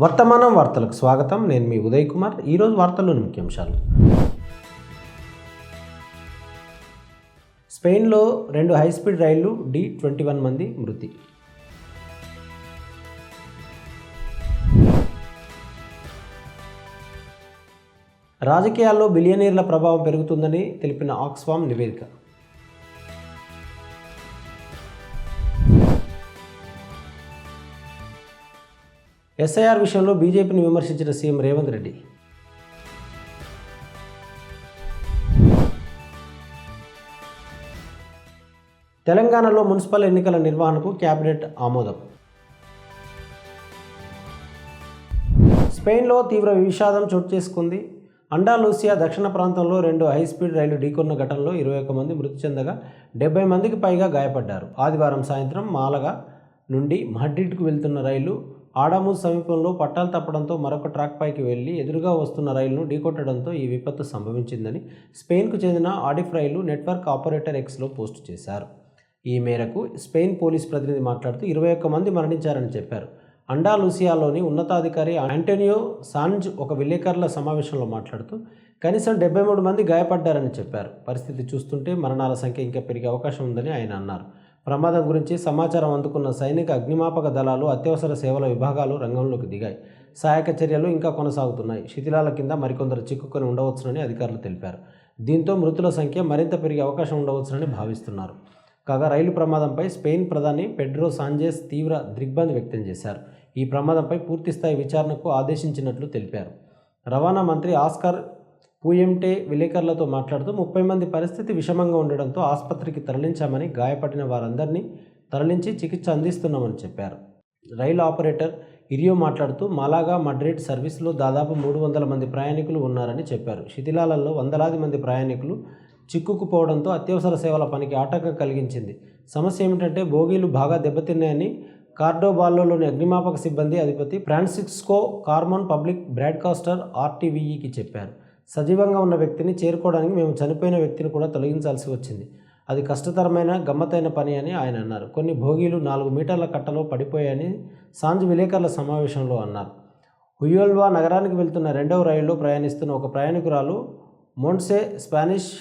వర్తమానం వార్తలకు స్వాగతం. నేను మీ ఉదయ్ కుమార్ ఈరోజు వార్తల్లోని ముఖ్యాంశాలు. స్పెయిన్లో రెండు హైస్పీడ్ రైళ్ళు డి ట్వంటీ వన్ మంది మృతి. రాజకీయాల్లో బిలియనీర్ల ప్రభావం పెరుగుతుందని తెలిపిన ఆక్స్ఫామ్ నివేదిక. ఎస్ఐఆర్ విషయంలో బీజేపీని విమర్శించిన సీఎం రేవంత్ రెడ్డి. తెలంగాణలో మున్సిపల్ ఎన్నికల నిర్వహణకు కేబినెట్ ఆమోదం. స్పెయిన్లో తీవ్ర విషాదం చోటు చేసుకుంది. అండాలూసియా దక్షిణ ప్రాంతంలో రెండు హైస్పీడ్ రైలు ఢీకొన్న ఘటనలో ఇరవై ఒక్క మంది మృతి చెందగా డెబ్బై మందికి పైగా గాయపడ్డారు. ఆదివారం సాయంత్రం మాలగా నుండి మడ్రిడ్కు వెళ్తున్న రైలు ఆడామూజ్ సమీపంలో పట్టాలు తప్పడంతో మరొక ట్రాక్ పైకి వెళ్ళి ఎదురుగా వస్తున్న రైలును ఢీకొట్టడంతో ఈ విపత్తు సంభవించిందని స్పెయిన్కు చెందిన ఆడిఫ్ రైలు నెట్వర్క్ ఆపరేటర్ ఎక్స్లో పోస్టు చేశారు. ఈ మేరకు స్పెయిన్ పోలీస్ ప్రతినిధి మాట్లాడుతూ ఇరవై ఒక్క మంది మరణించారని చెప్పారు. అండాలూసియాలోని ఉన్నతాధికారి ఆంటోనియో సాంజ్ ఒక విలేకరుల సమావేశంలో మాట్లాడుతూ కనీసం డెబ్బై మూడు మంది గాయపడ్డారని చెప్పారు. పరిస్థితి చూస్తుంటే మరణాల సంఖ్య ఇంకా పెరిగే అవకాశం ఉందని ఆయన అన్నారు. ప్రమాదం గురించి సమాచారం అందుకున్న సైనిక అగ్నిమాపక దళాలు అత్యవసర సేవల విభాగాలు రంగంలోకి దిగాయి. సహాయక చర్యలు ఇంకా కొనసాగుతున్నాయి. శిథిలాల కింద మరికొందరు చిక్కుకొని ఉండవచ్చునని అధికారులు తెలిపారు. దీంతో మృతుల సంఖ్య మరింత పెరిగే అవకాశం ఉండవచ్చునని భావిస్తున్నారు. కాగా రైలు ప్రమాదంపై స్పెయిన్ ప్రధాని పెడ్రో సాంజేస్ తీవ్ర దిగ్బంధి వ్యక్తం చేశారు. ఈ ప్రమాదంపై పూర్తిస్థాయి విచారణకు ఆదేశించినట్లు తెలిపారు. రవాణా మంత్రి ఆస్కార్ పూయంటే విలేకరులతో మాట్లాడుతూ ముప్పై మంది పరిస్థితి విషమంగా ఉండడంతో ఆసుపత్రికి తరలించామని గాయపడిన వారందరినీ తరలించి చికిత్స అందిస్తున్నామని చెప్పారు. రైలు ఆపరేటర్ ఇరియో మాట్లాడుతూ మాలాగా మడ్రిడ్ సర్వీస్లో దాదాపు మూడు వందల మంది ప్రయాణికులు ఉన్నారని చెప్పారు. శిథిలాలలో వందలాది మంది ప్రయాణికులు చిక్కుకుపోవడంతో అత్యవసర సేవల పనికి ఆటంకం కలిగించింది. సమస్య ఏమిటంటే బోగీలు బాగా దెబ్బతిన్నాయని కార్డోబాల్లోని అగ్నిమాపక సిబ్బంది అధిపతి ఫ్రాన్సిస్కో కార్మోన్ పబ్లిక్ బ్రాడ్కాస్టర్ ఆర్టీవీఈకి చెప్పారు. సజీవంగా ఉన్న వ్యక్తిని చేరుకోవడానికి మేము చనిపోయిన వ్యక్తిని కూడా తొలగించాల్సి వచ్చింది. అది కష్టతరమైన గమ్మతైన పని అని ఆయన అన్నారు. కొన్ని భోగీలు నాలుగు మీటర్ల కట్టలో పడిపోయాయని సాంజ్ విలేకరుల సమావేశంలో అన్నారు. హుయోల్వా నగరానికి వెళ్తున్న రెండవ రైల్లో ప్రయాణిస్తున్న ఒక ప్రయాణికురాలు మోన్సే స్పానిష్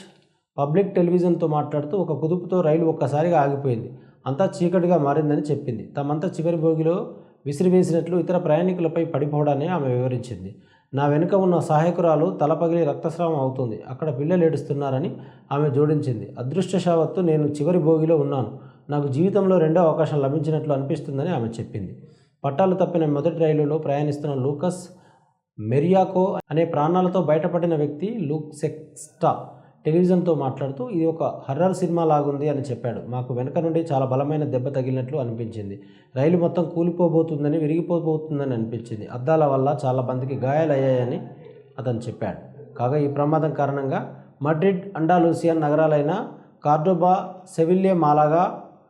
పబ్లిక్ టెలివిజన్తో మాట్లాడుతూ ఒక కుదుపుతో రైలు ఒక్కసారిగా ఆగిపోయింది. అంతా చీకటిగా మారిందని చెప్పింది. తమంతా చివరి భోగిలో విసిరివేసినట్లు ఇతర ప్రయాణికులపై పడిపోవడాన్ని ఆమె వివరించింది. నా వెనుక ఉన్న సహాయకురాలు తలపగిలి రక్తస్రావం అవుతుంది. అక్కడ పిల్లలు ఏడుస్తున్నారని ఆమె జోడించింది. అదృష్టశావత్తు నేను చివరి భోగిలో ఉన్నాను. నాకు జీవితంలో రెండో అవకాశం లభించినట్లు అనిపిస్తుందని ఆమె చెప్పింది. పట్టాలు తప్పిన మొదటి రైలులో ప్రయాణిస్తున్న లూకస్ మెరియాకో అనే ప్రాణాలతో బయటపడిన వ్యక్తి లూక్ సెక్స్టా. టెలివిజన్తో మాట్లాడుతూ ఇది ఒక హర్రర్ సినిమా లాగుంది అని చెప్పాడు. మాకు వెనక నుండి చాలా బలమైన దెబ్బ తగిలినట్లు అనిపించింది. రైలు మొత్తం కూలిపోబోతుందని విరిగిపోబోతుందని అనిపించింది. అద్దాల వల్ల చాలా మందికి గాయాలయ్యాయని అతను చెప్పాడు. కాగా ఈ ప్రమాదం కారణంగా మడ్రిడ్ అండాలూసియా నగరాలైన కార్డోబా సెవిల్లే మాలాగా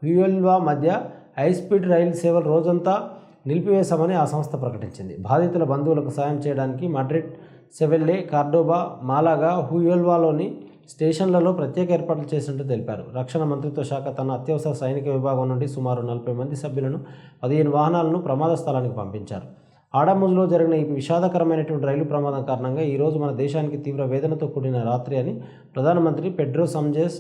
హ్యూయల్వా మధ్య హైస్పీడ్ రైలు సేవలు రోజంతా నిలిపివేశామని ఆ సంస్థ ప్రకటించింది. బాధితుల బంధువులకు సాయం చేయడానికి మడ్రిడ్ సెవెల్లే కార్డోబా మాలాగా హుయల్వాలోని స్టేషన్లలో ప్రత్యేక ఏర్పాట్లు చేసినట్టు తెలిపారు. రక్షణ మంత్రిత్వ శాఖ తన అత్యవసర సైనిక విభాగం నుండి సుమారు నలభై మంది సభ్యులను పదిహేను వాహనాలను ప్రమాద స్థలానికి పంపించారు. ఆడముజులో జరిగిన ఈ విషాదకరమైనటువంటి రైలు ప్రమాదం కారణంగా ఈరోజు మన దేశానికి తీవ్ర వేదనతో కూడిన రాత్రి అని ప్రధానమంత్రి పెడ్రో సంజెస్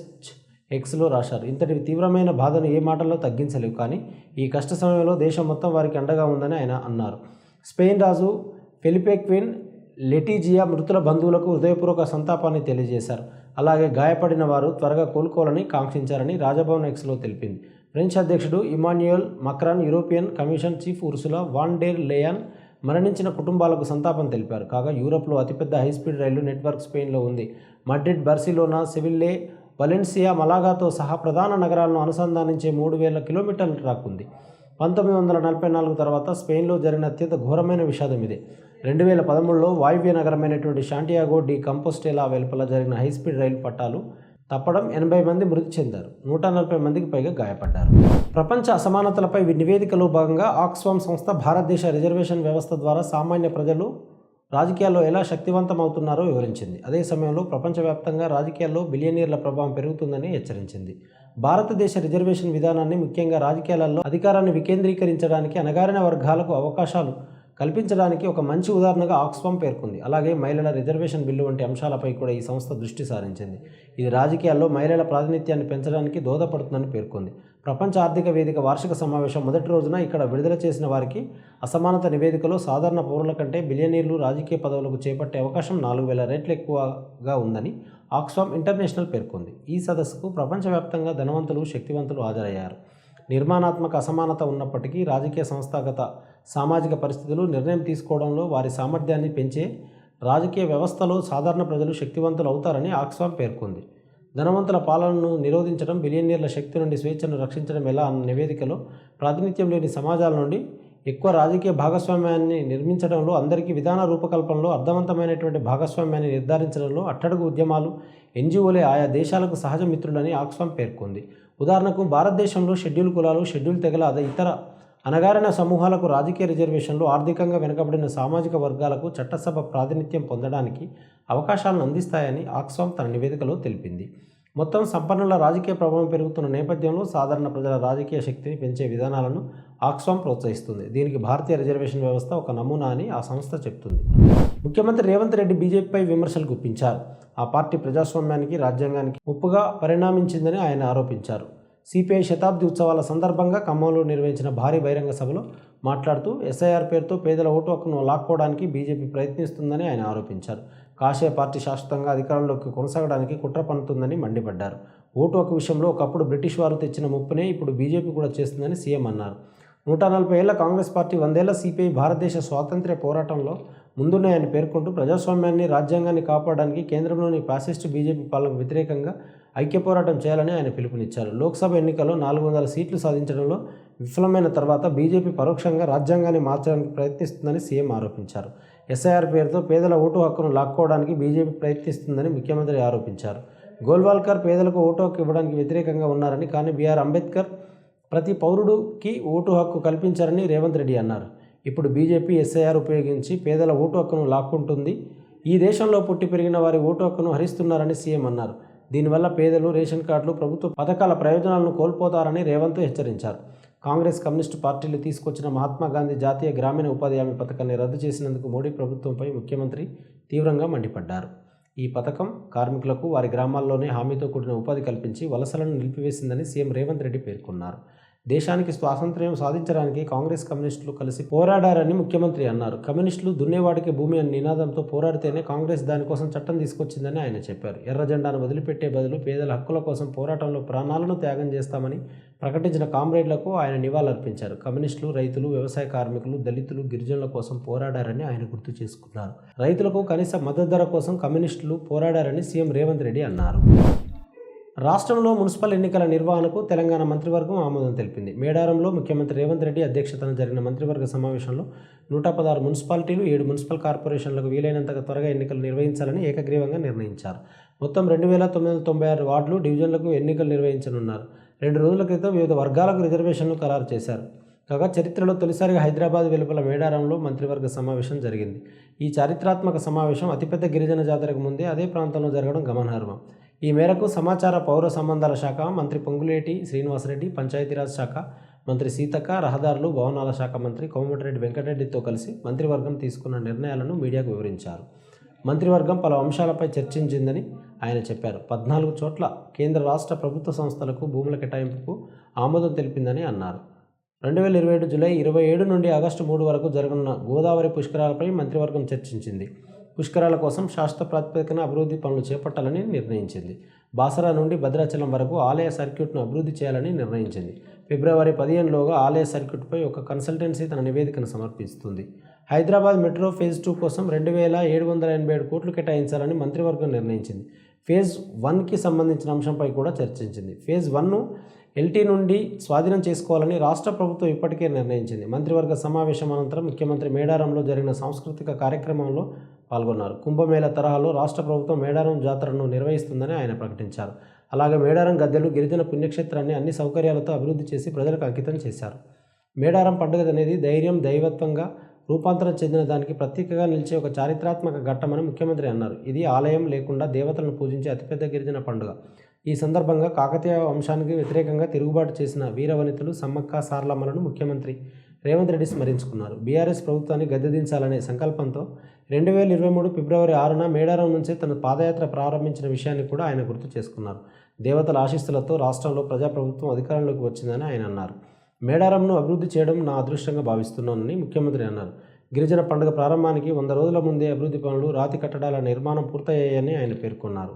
ఎక్స్లో రాశారు. ఇంతటి తీవ్రమైన బాధను ఏ మాటల్లో తగ్గించలేవు కానీ ఈ కష్ట సమయంలో దేశం మొత్తం వారికి అండగా ఉందని ఆయన అన్నారు. స్పెయిన్ రాజు ఫెలిపే క్విన్ లెటీజియా మృతుల బంధువులకు హృదయపూర్వక సంతాపాన్ని తెలియజేశారు. అలాగే గాయపడిన వారు త్వరగా కోలుకోవాలని కాంక్షించారని రాజభవన్ ఎక్స్లో తెలిపింది. ఫ్రెంచ్ అధ్యక్షుడు Emmanuel Macron European Commission chief Ursula von der Leyen మరణించిన కుటుంబాలకు సంతాపం తెలిపారు. కాగా యూరప్లో అతిపెద్ద హైస్పీడ్ రైలు నెట్వర్క్ స్పెయిన్లో ఉంది. మడ్రిడ్ బర్సిలోనా సెవిల్లే వలెన్సియా మలాగాతో సహా ప్రధాన నగరాలను అనుసంధానించే మూడు వేల కిలోమీటర్ల ట్రాక్ ఉంది. పంతొమ్మిది వందల నలభై నాలుగు తర్వాత స్పెయిన్లో జరిగిన అత్యంత ఘోరమైన విషాదం ఇదే. రెండు వేల పదమూడులో వాయువ్య నగరమైనటువంటి శాంటియాగో డి కంపోస్టేలా వెలుపల జరిగిన హైస్పీడ్ రైలు పట్టాలు తప్పడం ఎనభై మంది మృతి చెందారు. నూట నలభై మందికి పైగా గాయపడ్డారు. ప్రపంచ అసమానతలపై నివేదికలో భాగంగా ఆక్స్ఫామ్ సంస్థ భారతదేశ రిజర్వేషన్ వ్యవస్థ ద్వారా సామాన్య ప్రజలు రాజకీయాల్లో ఎలా శక్తివంతమవుతున్నారో వివరించింది. అదే సమయంలో ప్రపంచవ్యాప్తంగా రాజకీయాల్లో బిలియనీర్ల ప్రభావం పెరుగుతుందని హెచ్చరించింది. భారతదేశ రిజర్వేషన్ విధానాన్ని ముఖ్యంగా రాజకీయాలలో అధికారాన్ని వికేంద్రీకరించడానికి అణగారిన వర్గాలకు అవకాశాలు కల్పించడానికి ఒక మంచి ఉదాహరణగా ఆక్స్ఫామ్ పేర్కొంది. అలాగే మహిళల రిజర్వేషన్ బిల్లు వంటి అంశాలపై కూడా ఈ సంస్థ దృష్టి సారించింది. ఇది రాజకీయాల్లో మహిళల ప్రాతినిధ్యాన్ని పెంచడానికి దోహదపడుతుందని పేర్కొంది. ప్రపంచ ఆర్థిక వేదిక వార్షిక సమావేశం మొదటి రోజున ఇక్కడ విడుదల చేసిన వారికి అసమానత నివేదికలో సాధారణ పౌరుల కంటే బిలియనీర్లు రాజకీయ పదవులకు చేపట్టే అవకాశం నాలుగు వేల రెట్లు ఎక్కువగా ఉందని ఆక్స్ఫామ్ ఇంటర్నేషనల్ పేర్కొంది. ఈ సదస్సుకు ప్రపంచవ్యాప్తంగా ధనవంతులు శక్తివంతులు హాజరయ్యారు. నిర్మాణాత్మక అసమానత ఉన్నప్పటికీ రాజకీయ సంస్థాగత సామాజిక పరిస్థితులు నిర్ణయం తీసుకోవడంలో వారి సామర్థ్యాన్ని పెంచే రాజకీయ వ్యవస్థలో సాధారణ ప్రజలు శక్తివంతులు అవుతారని ఆక్స్ఫామ్ పేర్కొంది. ధనవంతుల పాలనను నిరోధించడం బిలియనీర్ల శక్తి నుండి స్వేచ్ఛను రక్షించడం ఎలా అన్న నివేదికలో ప్రాతినిధ్యం లేని సమాజాల నుండి ఎక్కువ రాజకీయ భాగస్వామ్యాన్ని నిర్మించడంలో అందరికీ విధాన రూపకల్పనలో అర్థవంతమైనటువంటి భాగస్వామ్యాన్ని నిర్ధారించడంలో అట్టడుగు ఉద్యమాలు ఎన్జిఓలే ఆయా దేశాలకు సహజ మిత్రులని ఆక్స్ఫామ్ పేర్కొంది. ఉదాహరణకు భారతదేశంలో షెడ్యూల్ కులాలు షెడ్యూల్ తెగల అదే ఇతర అనగారిన సమూహాలకు రాజకీయ రిజర్వేషన్లు ఆర్థికంగా వెనుకబడిన సామాజిక వర్గాలకు చట్టసభ ప్రాతినిధ్యం పొందడానికి అవకాశాలను అందిస్తాయని ఆక్స్ఫామ్ తన నివేదికలో తెలిపింది. మొత్తం సంపన్నుల రాజకీయ ప్రభావం పెరుగుతున్న నేపథ్యంలో సాధారణ ప్రజల రాజకీయ శక్తిని పెంచే విధానాలను ఆక్స్ఫామ్ ప్రోత్సహిస్తుంది. దీనికి భారతీయ రిజర్వేషన్ వ్యవస్థ ఒక నమూనా అని ఆ సంస్థ చెప్తుంది. ముఖ్యమంత్రి రేవంత్ రెడ్డి బీజేపీపై విమర్శలు గుప్పించారు. ఆ పార్టీ ప్రజాస్వామ్యానికి రాజ్యాంగానికి ఉప్పుగా పరిణామించిందని ఆయన ఆరోపించారు. సిపిఐ శతాబ్ది ఉత్సవాల సందర్భంగా ఖమ్మంలో నిర్వహించిన భారీ బహిరంగ సభలో మాట్లాడుతూ ఎస్ఐఆర్ పేరుతో పేదల ఓటు హక్కును లాక్కోవడానికి బీజేపీ ప్రయత్నిస్తుందని ఆయన ఆరోపించారు. కాషాయ పార్టీ శాశ్వతంగా అధికారంలోకి కొనసాగడానికి కుట్ర పన్నుతుందని మండిపడ్డారు. ఓటు హక్కు విషయంలో ఒకప్పుడు బ్రిటిష్ వారు తెచ్చిన ముప్పునే ఇప్పుడు బీజేపీ కూడా చేస్తుందని సీఎం అన్నారు. నూట నలభై ఏళ్ళ కాంగ్రెస్ పార్టీ వందేళ్ళ సిపిఐ భారతదేశ స్వాతంత్ర్య పోరాటంలో ముందున్నాయని పేర్కొంటూ ప్రజాస్వామ్యాన్ని రాజ్యాంగాన్ని కాపాడడానికి కేంద్రంలోని ఫ్యాసిస్టు బీజేపీ పాలనకు వ్యతిరేకంగా ఐక్య పోరాటం చేయాలని ఆయన పిలుపునిచ్చారు. లోక్సభ ఎన్నికల్లో నాలుగు వందల సీట్లు సాధించడంలో విఫలమైన తర్వాత బీజేపీ పరోక్షంగా రాజ్యాంగాన్ని మార్చడానికి ప్రయత్నిస్తుందని సీఎం ఆరోపించారు. ఎస్ఐఆర్ పేరుతో పేదల ఓటు హక్కును లాక్కోవడానికి బీజేపీ ప్రయత్నిస్తుందని ముఖ్యమంత్రి ఆరోపించారు. గోల్వాల్కర్ పేదలకు ఓటు హక్కు ఇవ్వడానికి వ్యతిరేకంగా ఉన్నారని కానీ బీఆర్ అంబేద్కర్ ప్రతి పౌరుడికి ఓటు హక్కు కల్పించారని రేవంత్ రెడ్డి అన్నారు. ఇప్పుడు బీజేపీ ఎస్ఐఆర్ ఉపయోగించి పేదల ఓటు హక్కును లాక్కుంటుంది. ఈ దేశంలో పుట్టి పెరిగిన వారి ఓటు హక్కును హరిస్తున్నారని సీఎం అన్నారు. దీనివల్ల పేదలు రేషన్ కార్డులు ప్రభుత్వ పథకాల ప్రయోజనాలను కోల్పోతారని రేవంత్ హెచ్చరించారు. కాంగ్రెస్ కమ్యూనిస్టు పార్టీలు తీసుకొచ్చిన మహాత్మా గాంధీ జాతీయ గ్రామీణ ఉపాధి హామీ పథకాన్ని రద్దు చేసినందుకు మోడీ ప్రభుత్వంపై ముఖ్యమంత్రి తీవ్రంగా మండిపడ్డారు. ఈ పథకం కార్మికులకు వారి గ్రామాల్లోనే హామీతో కూడిన ఉపాధి కల్పించి వలసలను నిలిపివేసిందని సీఎం రేవంత్ రెడ్డి పేర్కొన్నారు. దేశానికి స్వాతంత్ర్యం సాధించడానికి కాంగ్రెస్ కమ్యూనిస్టులు కలిసి పోరాడారని ముఖ్యమంత్రి అన్నారు. కమ్యూనిస్టులు దున్నేవాడికి భూమి అని నినాదంతో పోరాడితేనే కాంగ్రెస్ దానికోసం చట్టం తీసుకొచ్చిందని ఆయన చెప్పారు. ఎర్ర జెండాను వదిలిపెట్టే బదులు పేదల హక్కుల కోసం పోరాటంలో ప్రాణాలను త్యాగం చేస్తామని ప్రకటించిన కామ్రేడ్లకు ఆయన నివాళులర్పించారు. కమ్యూనిస్టులు రైతులు వ్యవసాయ కార్మికులు దళితులు గిరిజనుల కోసం పోరాడారని ఆయన గుర్తు చేసుకున్నారు. రైతులకు కనీస మద్దతు ధర కోసం కమ్యూనిస్టులు పోరాడారని సీఎం రేవంత్ రెడ్డి అన్నారు. రాష్ట్రంలో మున్సిపల్ ఎన్నికల నిర్వహణకు తెలంగాణ మంత్రివర్గం ఆమోదం తెలిపింది. మేడారంలో ముఖ్యమంత్రి రేవంత్ రెడ్డి అధ్యక్షతన జరిగిన మంత్రివర్గ సమావేశంలో నూట పదహారు మున్సిపాలిటీలు ఏడు మున్సిపల్ కార్పొరేషన్లకు వీలైనంతగా త్వరగా ఎన్నికలు నిర్వహించాలని ఏకగ్రీవంగా నిర్ణయించారు. మొత్తం రెండు వేల తొమ్మిది వందల తొంభై ఆరు వార్డులు డివిజన్లకు ఎన్నికలు నిర్వహించనున్నారు. రెండు రోజుల క్రితం వివిధ వర్గాలకు రిజర్వేషన్లు ఖరారు చేశారు. కాగా చరిత్రలో తొలిసారిగా హైదరాబాద్ వెలుపల మేడారంలో మంత్రివర్గ సమావేశం జరిగింది. ఈ చారిత్రాత్మక సమావేశం అతిపెద్ద గిరిజన జాతరకు ముందే అదే ప్రాంతంలో జరగడం గమనార్హం. ఈ మేరకు సమాచార పౌర సంబంధాల శాఖ మంత్రి పొంగులేటి శ్రీనివాసరెడ్డి పంచాయతీరాజ్ శాఖ మంత్రి సీతక్క రహదారులు భవనాల శాఖ మంత్రి కోమటిరెడ్డి వెంకటరెడ్డితో కలిసి మంత్రివర్గం తీసుకున్న నిర్ణయాలను మీడియాకు వివరించారు. మంత్రివర్గం పలు అంశాలపై చర్చించిందని ఆయన చెప్పారు. పద్నాలుగు చోట్ల కేంద్ర రాష్ట్ర ప్రభుత్వ సంస్థలకు భూముల కేటాయింపుకు ఆమోదం తెలిపిందని అన్నారు. రెండు వేల ఇరవై ఏడు జూలై ఇరవై ఏడు నుండి ఆగస్టు మూడు వరకు జరగనున్న గోదావరి పుష్కరాలపై మంత్రివర్గం చర్చించింది. పుష్కరాల కోసం శాశ్వత ప్రాతిపదికన అభివృద్ధి పనులు చేపట్టాలని నిర్ణయించింది. బాసరా నుండి భద్రాచలం వరకు ఆలయ సర్క్యూట్ను అభివృద్ధి చేయాలని నిర్ణయించింది. ఫిబ్రవరి పదిహేనులోగా ఆలయ సర్క్యూట్పై ఒక కన్సల్టెన్సీ తన నివేదికను సమర్పిస్తుంది. హైదరాబాద్ మెట్రో ఫేజ్ టూ కోసం రెండు వేల ఏడు వందల ఎనభై ఏడు కోట్లు కేటాయించాలని మంత్రివర్గం నిర్ణయించింది. ఫేజ్ వన్కి సంబంధించిన అంశంపై కూడా చర్చించింది. ఫేజ్ వన్ను ఎల్టీ నుండి స్వాధీనం చేసుకోవాలని రాష్ట్ర ప్రభుత్వం ఇప్పటికే నిర్ణయించింది. మంత్రివర్గ సమావేశం అనంతరం ముఖ్యమంత్రి మేడారంలో జరిగిన సాంస్కృతిక కార్యక్రమంలో పాల్గొన్నారు. కుంభమేళ తరహాలో రాష్ట్ర ప్రభుత్వం మేడారం జాతరను నిర్వహిస్తుందని ఆయన ప్రకటించారు. అలాగే మేడారం గద్దెలు గిరిజన పుణ్యక్షేత్రాన్ని అన్ని సౌకర్యాలతో అభివృద్ధి చేసి ప్రజలకు అంకితం చేశారు. మేడారం పండుగ అనేది ధైర్యం దైవత్వంగా రూపాంతరం చెందిన దానికి ప్రత్యేకగా నిలిచే ఒక చారిత్రాత్మక ఘట్టమని ముఖ్యమంత్రి అన్నారు. ఇది ఆలయం లేకుండా దేవతలను పూజించే అతిపెద్ద గిరిజన పండుగ. ఈ సందర్భంగా కాకతీయ వంశానికి వ్యతిరేకంగా తిరుగుబాటు చేసిన వీరవనితలు సమ్మక్క సారలమ్మలను ముఖ్యమంత్రి రేవంత్ రెడ్డి స్మరించుకున్నారు. బీఆర్ఎస్ ప్రభుత్వాన్ని గద్దెదించాలనే సంకల్పంతో రెండు వేల ఇరవై మూడు ఫిబ్రవరి ఆరున మేడారం నుంచి తన పాదయాత్ర ప్రారంభించిన విషయాన్ని కూడా ఆయన గుర్తు చేసుకున్నారు. దేవతల ఆశీస్సులతో రాష్ట్రంలో ప్రజాప్రభుత్వం అధికారంలోకి వచ్చిందని ఆయన అన్నారు. మేడారంను అభివృద్ధి చేయడం నా అదృష్టంగా భావిస్తున్నానని ముఖ్యమంత్రి అన్నారు. గిరిజన పండుగ ప్రారంభానికి వంద రోజుల ముందే అభివృద్ధి పనులు రాతి కట్టడాల నిర్మాణం పూర్తయ్యాయని ఆయన పేర్కొన్నారు.